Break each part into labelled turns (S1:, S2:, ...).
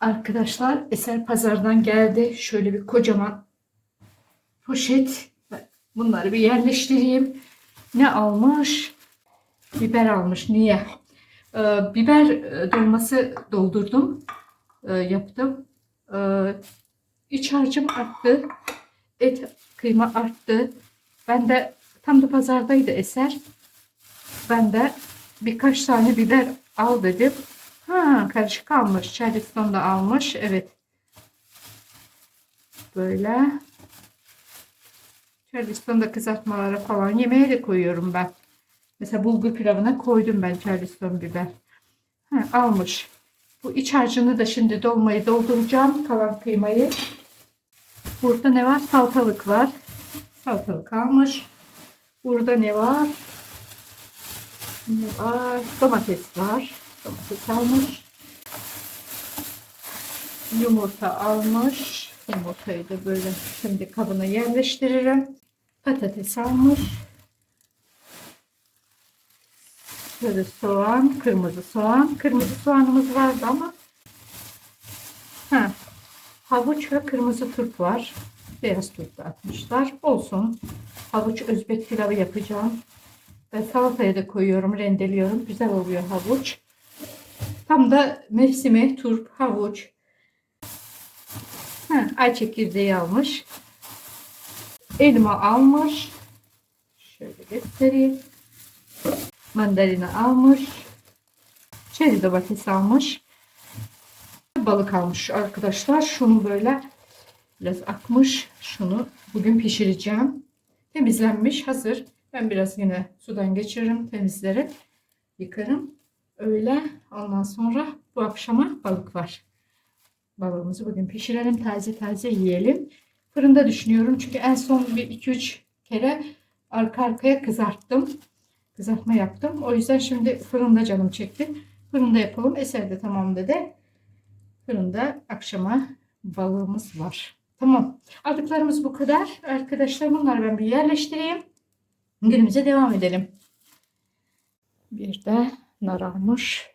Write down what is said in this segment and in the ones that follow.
S1: Arkadaşlar Eser Pazar'dan geldi. Şöyle bir kocaman poşet. Bunları bir yerleştireyim. Ne almış? Biber almış. Niye? Ee, biber e, dolması doldurdum. Ee, yaptım. Ee, iç harcım arttı. Et kıyma arttı. Ben de tam da pazardaydı Eser. Ben de birkaç tane biber al dedim. Ha, karışık almış. Charleston da almış. Evet. Böyle. Charleston'da kızartmalara falan yemeğe de koyuyorum ben. Mesela bulgur pilavına koydum ben Charleston biber. Ha, almış. Bu iç harcını da şimdi dolmayı dolduracağım. Kalan kıymayı. Burada ne var? Salatalık var. Salatalık almış. Burada ne var? Ne var? Domates var. Domates almış. Yumurta almış. Yumurtayı da böyle şimdi kabına yerleştiririm. Patates almış. Böyle soğan, kırmızı soğan. Kırmızı soğanımız vardı ama ha, havuç ve kırmızı turp var. Beyaz turp da atmışlar. Olsun. Havuç özbek pilavı yapacağım. Ve salataya da koyuyorum, rendeliyorum. Güzel oluyor havuç. Tam da mevsimi turp, havuç. Ha, ay çekirdeği almış. Elma almış. Şöyle göstereyim. Mandalina almış. Çeri domates almış. Balık almış arkadaşlar. Şunu böyle biraz akmış. Şunu bugün pişireceğim. Temizlenmiş hazır. Ben biraz yine sudan geçiririm, temizlerim, yıkarım. Öyle ondan sonra bu akşama balık var. Balığımızı bugün pişirelim, taze taze yiyelim. Fırında düşünüyorum çünkü en son bir iki üç kere arka arkaya kızarttım. Kızartma yaptım. O yüzden şimdi fırında canım çekti. Fırında yapalım. Eser de tamam dedi. Fırında akşama balığımız var. Tamam. Aldıklarımız bu kadar. Arkadaşlar bunları ben bir yerleştireyim. Günümüze devam edelim. Bir de nar almış.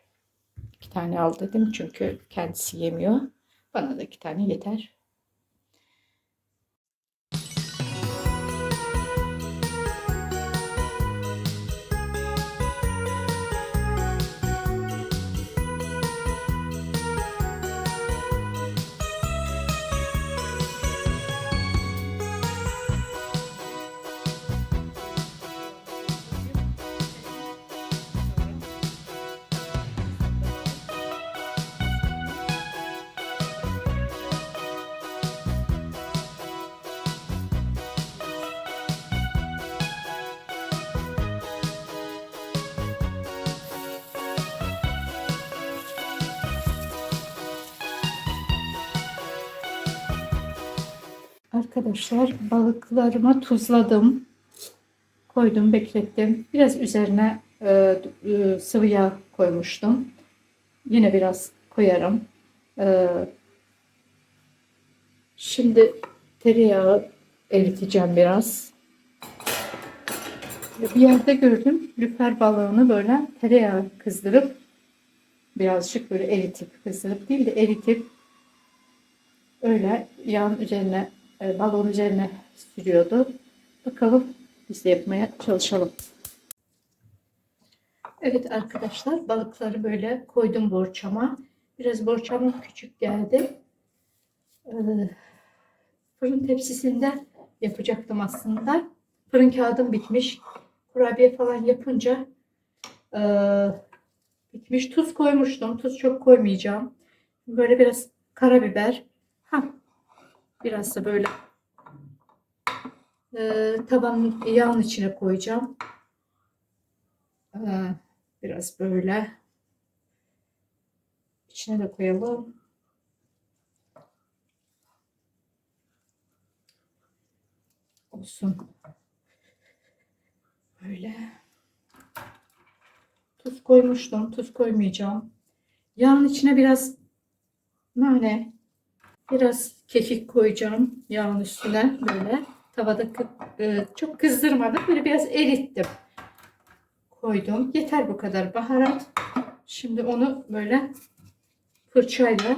S1: İki tane al dedim çünkü kendisi yemiyor. Bana da iki tane yeter. Arkadaşlar balıklarımı tuzladım. Koydum, beklettim. Biraz üzerine e, e, sıvı yağ koymuştum. Yine biraz koyarım. E, şimdi tereyağı eriteceğim biraz. Bir yerde gördüm lüfer balığını böyle tereyağı kızdırıp birazcık böyle eritip kızdırıp değil de eritip öyle yağın üzerine e, balon üzerine sürüyordu. Bakalım biz de yapmaya çalışalım. Evet arkadaşlar balıkları böyle koydum borçama. Biraz borçamım küçük geldi. Ee, fırın tepsisinde yapacaktım aslında. Fırın kağıdım bitmiş. Kurabiye falan yapınca e, bitmiş. Tuz koymuştum. Tuz çok koymayacağım. Böyle biraz karabiber. Ha, Biraz da böyle e, tavanın yağın içine koyacağım. E, biraz böyle içine de koyalım. Olsun. Böyle. Tuz koymuştum. Tuz koymayacağım. Yağın içine biraz nane, Biraz kekik koyacağım yağın üstüne böyle. Tavada e, çok kızdırmadım. Böyle biraz erittim. Koydum. Yeter bu kadar baharat. Şimdi onu böyle fırçayla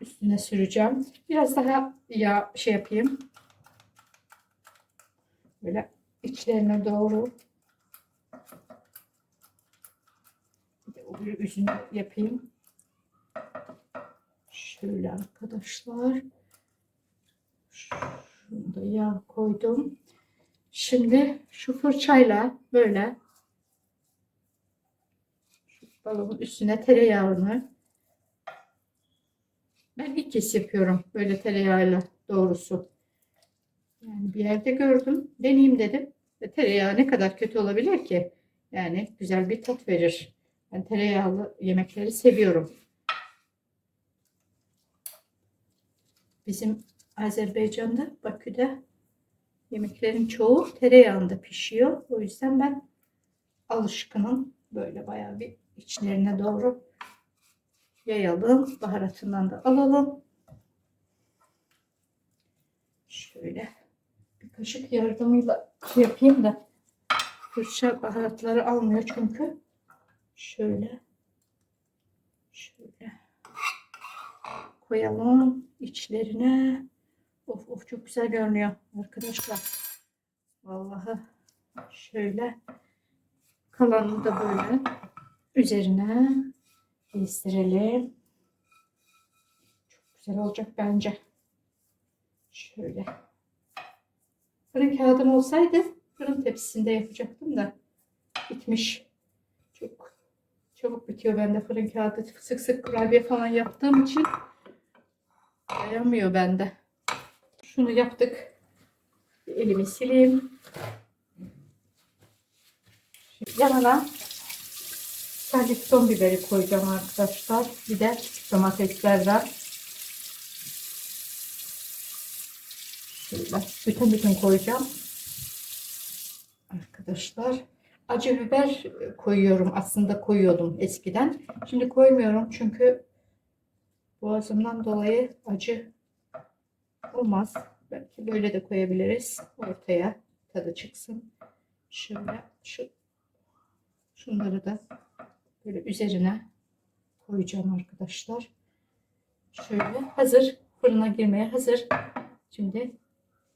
S1: üstüne süreceğim. Biraz daha yağ şey yapayım. Böyle içlerine doğru. Bir de öbür yapayım. Şöyle arkadaşlar. Şunu da yağ koydum. Şimdi şu fırçayla böyle şu balığın üstüne tereyağını ben ilk kez yapıyorum böyle tereyağıyla doğrusu. Yani bir yerde gördüm. Deneyeyim dedim. Ve tereyağı ne kadar kötü olabilir ki? Yani güzel bir tat verir. Ben tereyağlı yemekleri seviyorum. Bizim Azerbaycan'da, Bakü'de yemeklerin çoğu tereyağında pişiyor. O yüzden ben alışkınım. Böyle bayağı bir içlerine doğru yayalım. Baharatından da alalım. Şöyle bir kaşık yardımıyla yapayım da fırça baharatları almıyor çünkü. Şöyle koyalım içlerine. Of of çok güzel görünüyor arkadaşlar. Vallahi şöyle kalanını da böyle üzerine gezdirelim. Çok güzel olacak bence. Şöyle. Fırın kağıdım olsaydı fırın tepsisinde yapacaktım da bitmiş. Çok çabuk bitiyor bende fırın kağıdı. Sık sık kurabiye falan yaptığım için dayanmıyor bende. Şunu yaptık. Elimi sileyim. Şimdi yanına sadece son biberi koyacağım arkadaşlar. Bir de domateslerden. Şöyle bütün bütün koyacağım. Arkadaşlar acı biber koyuyorum. Aslında koyuyordum eskiden. Şimdi koymuyorum çünkü boğazımdan dolayı acı olmaz. Belki böyle de koyabiliriz. Ortaya tadı çıksın. Şöyle şu şunları da böyle üzerine koyacağım arkadaşlar. Şöyle hazır fırına girmeye hazır. Şimdi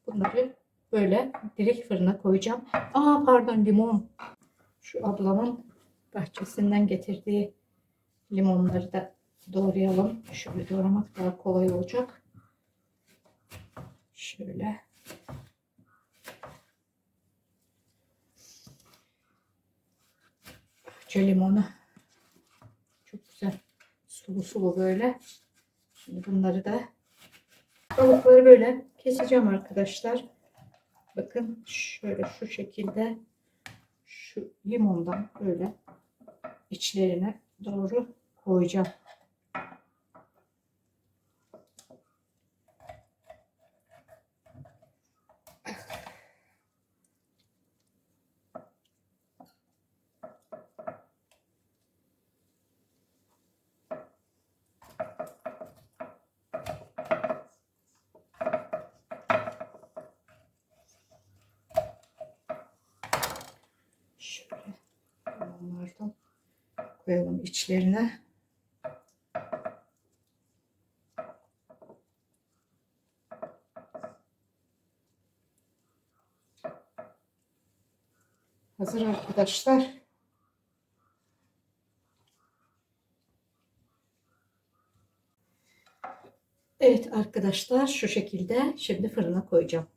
S1: bunları böyle direkt fırına koyacağım. Aa pardon limon. Şu ablamın bahçesinden getirdiği limonları da doğrayalım. Şöyle doğramak daha kolay olacak. Şöyle. Bahçe limonu. Çok güzel. Sulu sulu böyle. Şimdi bunları da balıkları böyle keseceğim arkadaşlar. Bakın şöyle şu şekilde şu limondan böyle içlerine doğru koyacağım. Şöyle limonlardan koyalım içlerine. Hazır arkadaşlar. Evet arkadaşlar şu şekilde şimdi fırına koyacağım.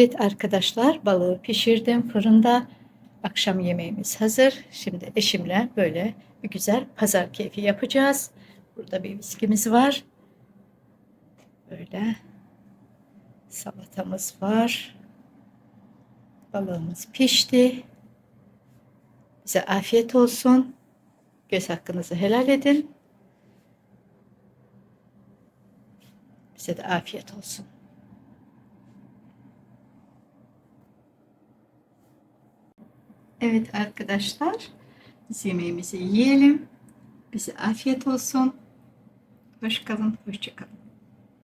S1: Evet arkadaşlar balığı pişirdim fırında. Akşam yemeğimiz hazır. Şimdi eşimle böyle bir güzel pazar keyfi yapacağız. Burada bir viskimiz var. Böyle salatamız var. Balığımız pişti. Bize afiyet olsun. Göz hakkınızı helal edin. Bize de afiyet olsun.
S2: Evet arkadaşlar, biz yemeğimizi yiyelim. Bize afiyet olsun. Hoş kalın, hoşça kalın.